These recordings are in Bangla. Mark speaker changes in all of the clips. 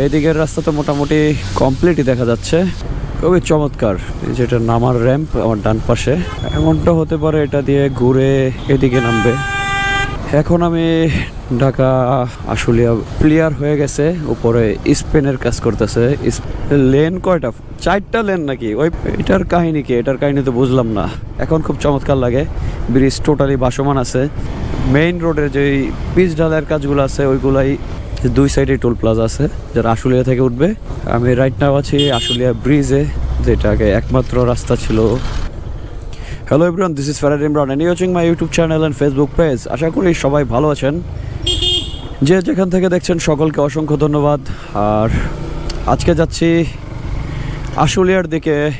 Speaker 1: এদিকের রাস্তা তো মোটামুটি কমপ্লিটই দেখা যাচ্ছে। খুবই চমৎকার। যেটা নামার র্যাম্প আমার ডান পাশে। এমনটা হতে পারে এটা দিয়ে ঘুরে এদিকে নামবে। এখন আমি ঢাকা, আশুলিয়া প্লেয়ার হয়ে গেছে। উপরে স্পেনের কাজ করতেছে। লেন কয়টা? চারটা লেন নাকি? ওই এটার কাহিনী কি? এটার কাহিনী তো বুঝলাম না। এখন খুব চমৎকার লাগে। ব্রিজ টোটালি বাসমান আছে। মেইন রোডের যে পিচ ঢালাইয়ের কাজগুলো আছে, ওইগুলাই দুই সাইডে টোল প্লাজা আছে, যারা আশুলিয়া থেকে উঠবে। আমি রাইট নাও আছি আশুলিয়া ব্রিজে, যেটা আগে একমাত্র রাস্তা ছিল। হ্যালো এভরিওয়ান দিস ইজ ফেরার Imran and watching my YouTube channel and Facebook page আশা করি সবাই ভালো আছেন। যে যেখান থেকে দেখছেন, সকলকে অসংখ্য ধন্যবাদ। আর আজকে যাচ্ছি আশুলিয়ার দিকে।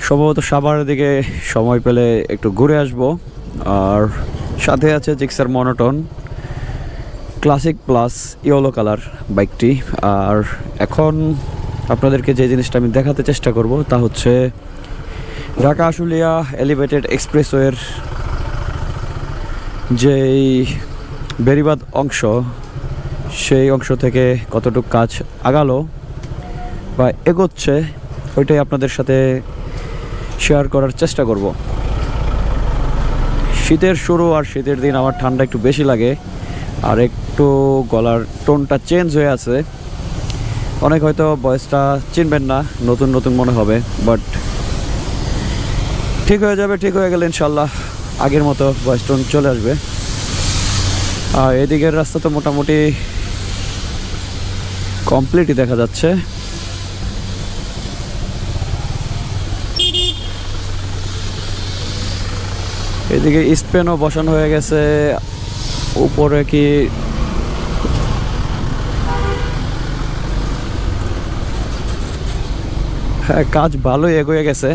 Speaker 1: সম্ভবত সাভারের দিকে সময় পেলে একটু ঘুরে আসব। আর সাথে আছে Gixxer monotone. Classic plus yellow colour বাইকটি আর এখন আপনাদেরকে যে জিনিসটা আমি দেখাতে চেষ্টা করব তা হচ্ছে ঢাকা আশুলিয়া এলিভেটেড এক্সপ্রেসওয়ের যেই বেরিবাদ অংশ, সেই অংশ থেকে কতটুকু কাজ আগালো বা এগোচ্ছে, ওইটাই আপনাদের সাথে শেয়ার করার চেষ্টা করব। শীতের শুরু আর শীতের দিন আমার ঠান্ডা একটু বেশি লাগে। আর একটু গলার টোনটা চেঞ্জ হয়ে আছে। অনেক হয়তো বয়সটা চিনবেন না, নতুন নতুন মনে হবে বাট ঠিক হয়ে যাবে, ঠিক হয়ে গেলে ইনশাল্লাহ আগের মতো বয়স টোন চলে আসবে। আর এদিকের রাস্তা তো মোটামুটি কমপ্লিটই দেখা যাচ্ছে। এদিকে স্পেনও বসানো হয়ে গেছে, উপরে কি কাজ ভালোই এগোয়ে গেছে।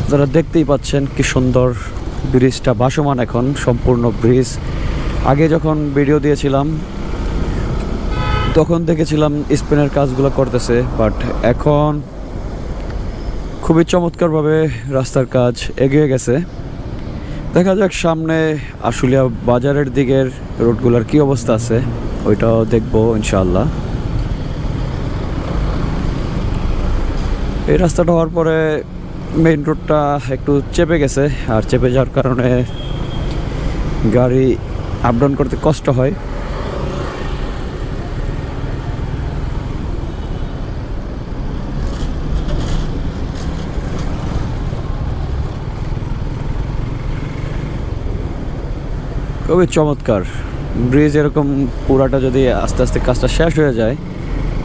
Speaker 1: আপনারা দেখতেই পাচ্ছেন কি সুন্দর ব্রিজটা ভাসমান এখন, সম্পূর্ণ ব্রিজ। আগে যখন ভিডিও দিয়েছিলাম, তখন দেখেছিলাম স্পেনের কাজগুলো করতেছে বাট এখন খুবই চমৎকারভাবে রাস্তার কাজ এগিয়ে গেছে। দেখা যাক সামনে আশুলিয়া বাজারের দিকের রোডগুলোর কি অবস্থা আছে, ওইটাও দেখব ইনশাআল্লাহ। এই রাস্তাটা হওয়ার পরে মেইন রোডটা একটু চেপে গেছে, আর চেপে যাওয়ার কারণে গাড়ি আপ ডাউন করতে কষ্ট হয়। খুবই চমৎকার। ব্রিজ এরকম পুরাটা যদি আস্তে আস্তে কাজটা শেষ হয়ে যায়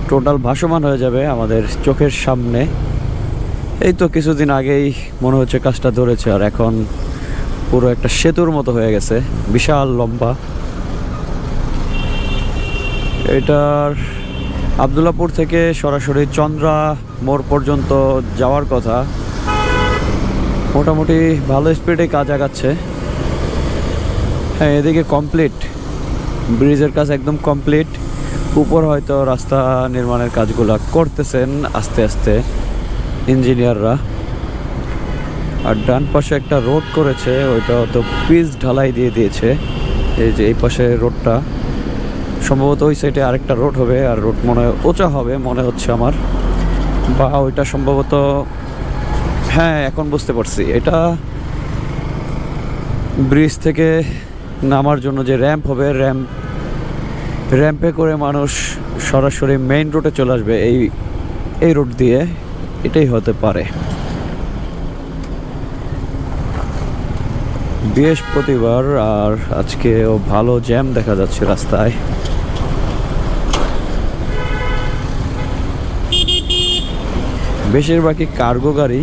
Speaker 1: টোটাল ভাসমান হয়ে যাবে আমাদের চোখের সামনে। এই তো কিছুদিন আগেই মনে হচ্ছে কাজটা ধরেছে, আর এখন পুরো একটা সেতুর মতো হয়ে গেছে, বিশাল লম্বা। এটার আবদুল্লাপুর থেকে সরাসরি চন্দ্রা মোড় পর্যন্ত যাওয়ার কথা। মোটামুটি ভালো স্পিডে কাজ আগাচ্ছে। হ্যাঁ এদিকে কমপ্লিট ব্রিজের কাজ একদম কমপ্লিট উপর হয়তো রাস্তা নির্মাণের কাজগুলো করতেছেন আস্তে আস্তে। ইঞ্জিনিয়াররা। আর ডান পাশে একটা রোড করেছে, ওইটা তো পিচ ঢালাই দিয়ে দিয়েছে। এই যে এই পাশে রোডটা। সম্ভবত ওই সাইডে আরেকটা রোড হবে, আর রোড মনে হয় উঁচা হবে, মনে হচ্ছে আমার। বা ওইটা সম্ভবত হ্যাঁ এখন বুঝতে পারছি। এটা ব্রিজ থেকে নামার জন্য যে র্যাম্প হবে র্যাম্প র্যাম্পে করে মানুষ সরাসরি মেইন রোডে চলে আসবে এই এই রোড দিয়ে। এটাই হতে পারে। বৃহস্পতিবার, আর আজকেও ভালো জ্যাম দেখা যাচ্ছে রাস্তায়। বেশিরভাগই কার্গো গাড়ি।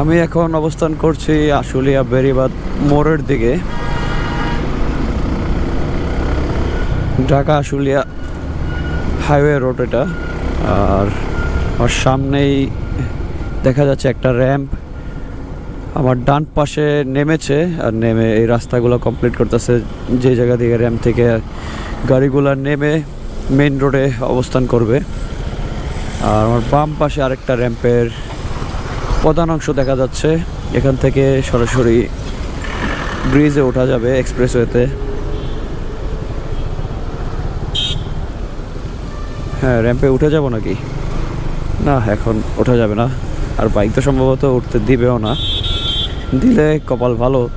Speaker 1: আমি এখন অবস্থান করছি আশুলিয়া বেরিবাদ মোড়ের দিকে। ঢাকা আশুলিয়া হাইওয়ে রোড এটা। আর আমার সামনেই দেখা যাচ্ছে একটা র্যাম্প। আমার ডান পাশে নেমেছে আর নেমে এই রাস্তাগুলো কমপ্লিট করতেছে। যে জায়গা থেকে র্যাম্প থেকে গাড়িগুলো নেমে মেইন রোডে অবস্থান করবে। আর আমার বাম পাশে আরেকটা র্যাম্পের প্রধান অংশ দেখা যাচ্ছে। এখান থেকে সরাসরি ব্রিজে ওঠা যাবে এক্সপ্রেসওয়েতে হ্যাঁ র্যাম্পে উঠে যাব নাকি? না, এখন ওঠা যাবে না। আর বাইক তো সম্ভবত উঠতে দিবেও না। দিলে কপাল ভালো।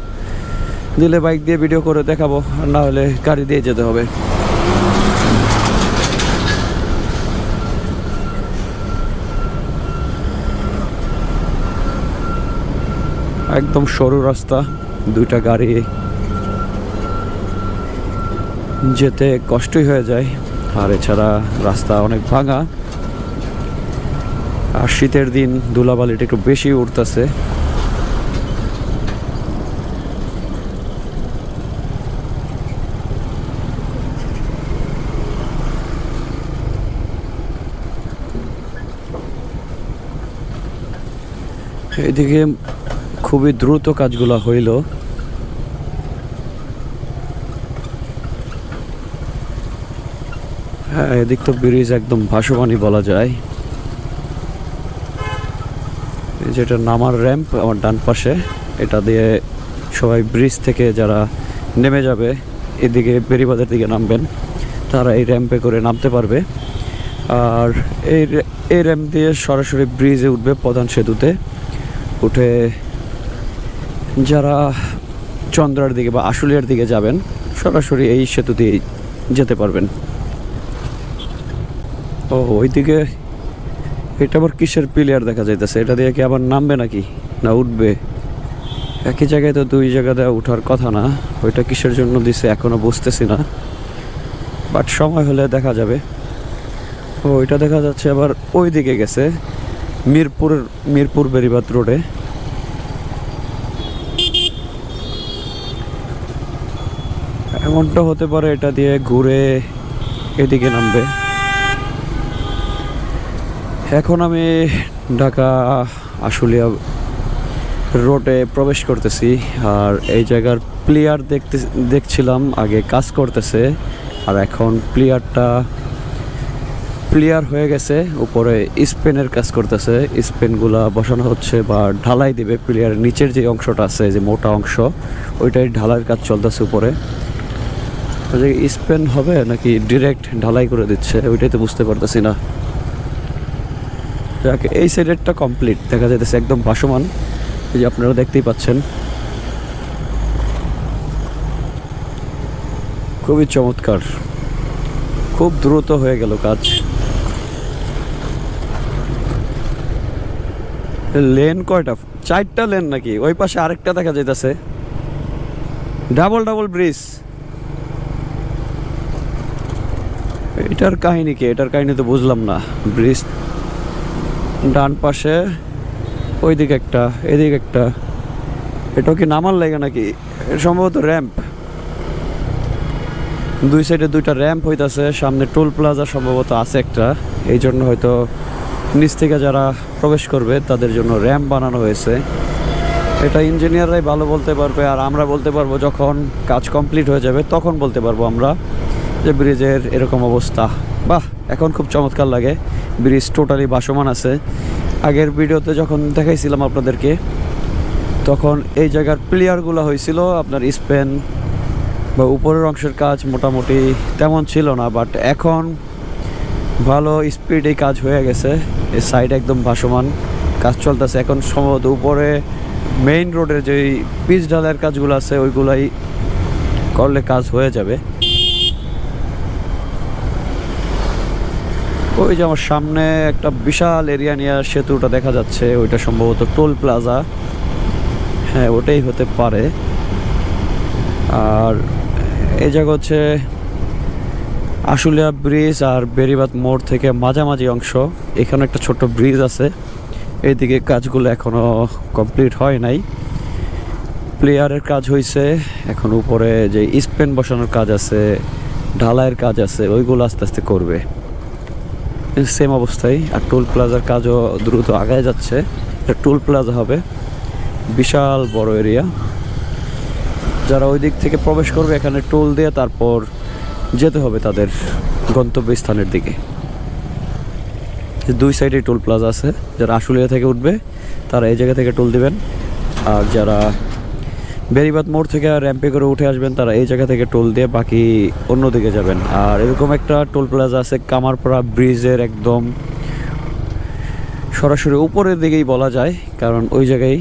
Speaker 1: দিলে বাইক দিয়ে ভিডিও করে দেখাবো। আর না হলে গাড়ি দিয়ে যেতে হবে। একদম সরু রাস্তা, দুইটা গাড়ি। যেতে কষ্টই হয়ে যায়। আর এছাড়া রাস্তা অনেক ভাঙা। আর শীতের দিন ধুলাবালিটা একটু বেশি উঠতেছে। এদিকে খুবই দ্রুত কাজগুলো হইল। হ্যাঁ এদিক তো ব্রিজ একদম ভাসমানই বলা যায়। যেটা নামার র্যাম্প আমার ডান পাশে, এটা দিয়ে সবাই ব্রিজ থেকে যারা নেমে যাবে, এদিকে বেরিবাদের দিকে নামবেন, তারা এই র্যাম্পে করে নামতে পারবে। আর এই এই র্যাম্প দিয়ে সরাসরি ব্রিজে উঠবে প্রধান সেতুতে। উঠে যারা চন্দ্রার দিকে বা আশুলিয়ার দিকে যাবেন, সরাসরি এই সেতু দিয়ে যেতে পারবেন। ও, ওইদিকে এটা আবার কিসের প্লেয়ার দেখা যাইতেছে? এটা দিয়ে কি আবার নামবে নাকি? না উঠবে? একই জায়গায় তো দুই জায়গা দেওয়া উঠার কথা না। ওইটা কিসের জন্য দিছে এখনও বুঝতেছি না। বাট সময় হলে দেখা যাবে। ও ওইটা দেখা যাচ্ছে আবার ওই দিকে গেছে। মিরপুর মিরপুর বেরিবাদ রোডে। এমনটা হতে পারে এটা দিয়ে ঘুরে এদিকে নামবে। এখন আমি ঢাকা আশুলিয়া রোডে প্রবেশ করতেছি, আর এই জায়গার প্লেয়ার দেখতে, দেখছিলাম, আগে কাজ করতেছে, আর এখন প্লেয়ারটা প্লেয়ার হয়ে গেছে, উপরে স্পেনের কাজ করতেছে, স্পেনগুলা বসানো হচ্ছে বা ঢালাই দিবে প্লেয়ারের নিচের যে অংশটা আছে, যে মোটা অংশ, ওইটাই ঢালাইয়ের কাজ চলতেছে উপরে। স্পেন হবে নাকি ডিরেক্ট ঢালাই করে দিচ্ছে, ওইটাই তো বুঝতে পারতেছি না। যাক, এই সাইডেরটা কমপ্লিট দেখা যাইতেছে একদম ভাসমান। এই যে আপনারা দেখতেই পাচ্ছেন। খুবই চমৎকার। খুব দ্রুত হয়ে গেল কাজ। লেন কয়টা? চারটা লেন নাকি? ওই পাশে আরেকটা দেখা যাইতেছে। Double double bridge. এটার কাহিনী কি? এটার কাহিনী তো বুঝলাম না। ব্রিজ ডান পাশে, ওইদিকে একটা, এদিকে একটা। এটাও কি নামার লাগে নাকি? সম্ভবত র্যাম্প দুই সাইডে দুইটা র্যাম্প হইতাছে, সামনে টোল প্লাজা সম্ভবত আছে একটা। এই জন্য হয়তো নিচ থেকে যারা প্রবেশ করবে, তাদের জন্য র্যাম্প বানানো হয়েছে। এটা ইঞ্জিনিয়াররাই ভালো বলতে পারবে, আর আমরা বলতে পারব যখন কাজ কমপ্লিট হয়ে যাবে, তখন বলতে পারব আমরা যে ব্রিজের এরকম অবস্থা। বাহ, এখন খুব চমৎকার লাগে। ব্রিজ টোটালি ভাসমান আছে। আগের ভিডিওতে যখন দেখাইছিলাম আপনাদেরকে, তখন এই জায়গার প্লেয়ারগুলো হয়েছিল আপনার স্পেন বা উপরের অংশের কাজ মোটামুটি তেমন ছিল না বাট এখন ভালো স্পিডে কাজ হয়ে গেছে। এই সাইড একদম ভাসমান, কাজ চলতেছে। এখন সম্ভবত উপরে মেইন রোডের যে পিচ ঢালাইয়ের কাজগুলো আছে, ওইগুলাই করলে কাজ হয়ে যাবে। ওই যে আমার সামনে একটা বিশাল এরিয়া নিয়ে সেতুটা দেখা যাচ্ছে, ওইটা সম্ভবত টোল প্লাজা। হ্যাঁ ওটাই হতে পারে। আর এই জায়গা হচ্ছে আশুলিয়া ব্রিজ আর বেরিবাদ মোড় থেকে মাঝামাঝি অংশ। এখানে একটা ছোট ব্রিজ আছে। এইদিকে কাজগুলো এখনও কমপ্লিট হয় নাই। প্লেয়ারের কাজ হয়েছে এখন উপরে যে স্পেন বসানোর কাজ আছে, ঢালাইয়ের কাজ আছে, ওইগুলো আস্তে আস্তে করবে। সেম অবস্থায় আর টোল প্লাজার কাজও দ্রুত আগায় যাচ্ছে। এটা টোল প্লাজা হবে বিশাল বড় এরিয়া যারা ওই দিক থেকে প্রবেশ করবে, এখানে টোল দিয়ে তারপর যেতে হবে তাদের গন্তব্যস্থানের দিকে। দুই সাইডে টোল প্লাজা আছে। যারা আশুলিয়া থেকে উঠবে, তারা এই জায়গা থেকে টোল দিবেন। আর যারা বেরিবাদ মোড় থেকে র্যাম্পে করে উঠে আসবেন তারা এই জায়গা থেকে টোল দিয়ে বাকি অন্যদিকে যাবেন। আর এরকম একটা টোল প্লাজা আছে কামারপাড়া ব্রিজের একদম সরাসরি উপরের দিকেই বলা যায়, কারণ ওই জায়গায়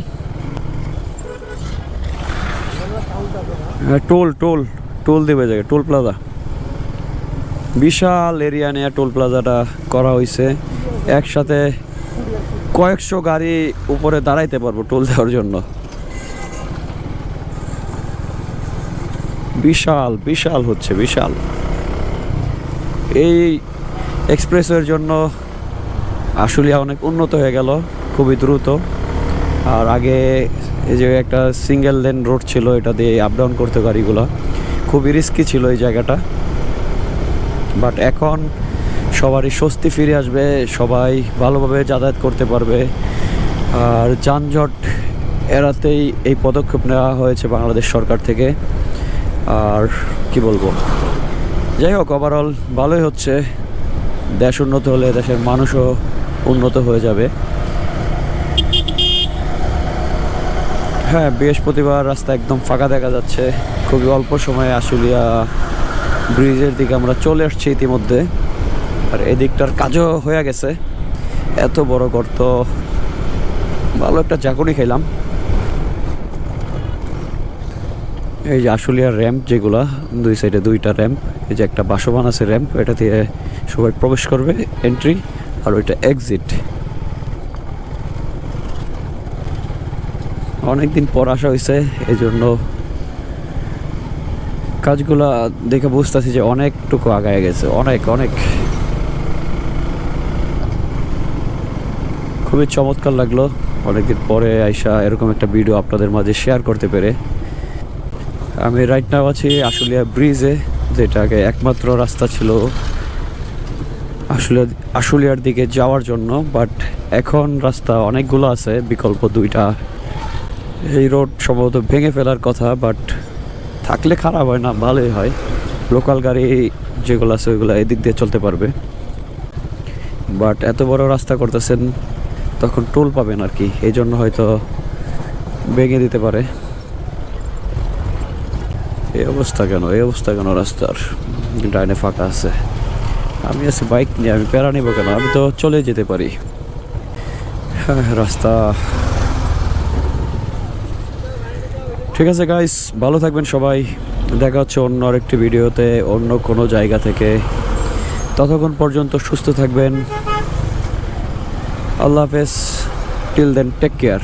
Speaker 1: টোল টোল টোল দেবে জায়গায় টোল প্লাজা। বিশাল এরিয়া নিয়ে টোল প্লাজাটা করা হয়েছে একসাথে কয়েকশো গাড়ি উপরে দাঁড়াইতে পারব টোল দেওয়ার জন্য। বিশাল বিশাল হচ্ছে, বিশাল। এই এক্সপ্রেসওয়ের জন্য আশুলিয়া অনেক উন্নত হয়ে গেল, খুবই দ্রুত। আর আগে এই যে একটা সিঙ্গেল লেন রোড ছিল, এটা দিয়ে আপ ডাউন করতে গাড়িগুলো। খুবই রিস্কি ছিল এই জায়গাটা। বাট এখন সবারই স্বস্তি ফিরে আসবে, সবাই ভালোভাবে যাতায়াত করতে পারবে। আর যানজট এড়াতেই এই পদক্ষেপ নেওয়া হয়েছে বাংলাদেশ সরকার থেকে। আর কি বলব? যাই হোক ওভারঅল ভালোই হচ্ছে। দেশ উন্নত হলে দেশের মানুষও উন্নত হয়ে যাবে। হ্যাঁ বৃহস্পতিবার রাস্তা একদম ফাঁকা দেখা যাচ্ছে। খুবই অল্প সময়ে আশুলিয়া ব্রিজের দিকে আমরা চলে আসছি ইতিমধ্যে। আর এদিকটার কাজও হয়ে গেছে। এত বড় গর্ত। ভালো একটা চাকুরি খাইলাম। এই যে আশুলিয়ার র্যাম্প যেগুলা, দুই সাইডে দুইটা র্যাম্প এই যে একটা বাসবান আছে র্যাম্প এটা দিয়ে সবাই প্রবেশ করবে এন্ট্রি আর ওইটা এক্সিট অনেকদিন পর আসা হয়েছে এই জন্য কাজগুলা দেখে বুঝতেছি যে অনেকটুকু আগায় গেছে, অনেক অনেক। খুবই চমৎকার লাগল, অনেকদিন পরে আইসা এরকম একটা ভিডিও আপনাদের মাঝে শেয়ার করতে পেরে। আমি রাইট নাও আছি আশুলিয়া ব্রিজে যেটা আগে একমাত্র রাস্তা ছিল আশুলিয়া, আশুলিয়ার দিকে যাওয়ার জন্য বাট এখন রাস্তা অনেকগুলো আছে, বিকল্প দুইটা। এই রোড সম্ভবত ভেঙে ফেলার কথা বাট থাকলে খারাপ হয় না, ভালোই হয়। লোকাল গাড়ি যেগুলো আছে, ওইগুলো এদিক দিয়ে চলতে পারবে। বাট এত বড় রাস্তা করতেছেন, তখন টোল পাবেন আর কি এই জন্য হয়তো ভেঙে দিতে পারে। এই অবস্থা কেন? এই অবস্থা কেন রাস্তার? ডাইনে ফাঁকা আছে। আমি আছি বাইক নিয়ে, আমি প্যারা নিব কেন? আমি তো চলে যেতে পারি। হ্যাঁ রাস্তা। ঠিক আছে গাইস ভালো থাকবেন সবাই। দেখা হচ্ছে অন্য আরেকটি ভিডিওতে, অন্য কোনো জায়গা থেকে। ততক্ষণ পর্যন্ত সুস্থ থাকবেন। আল্লাহ হাফেজ। Till then take care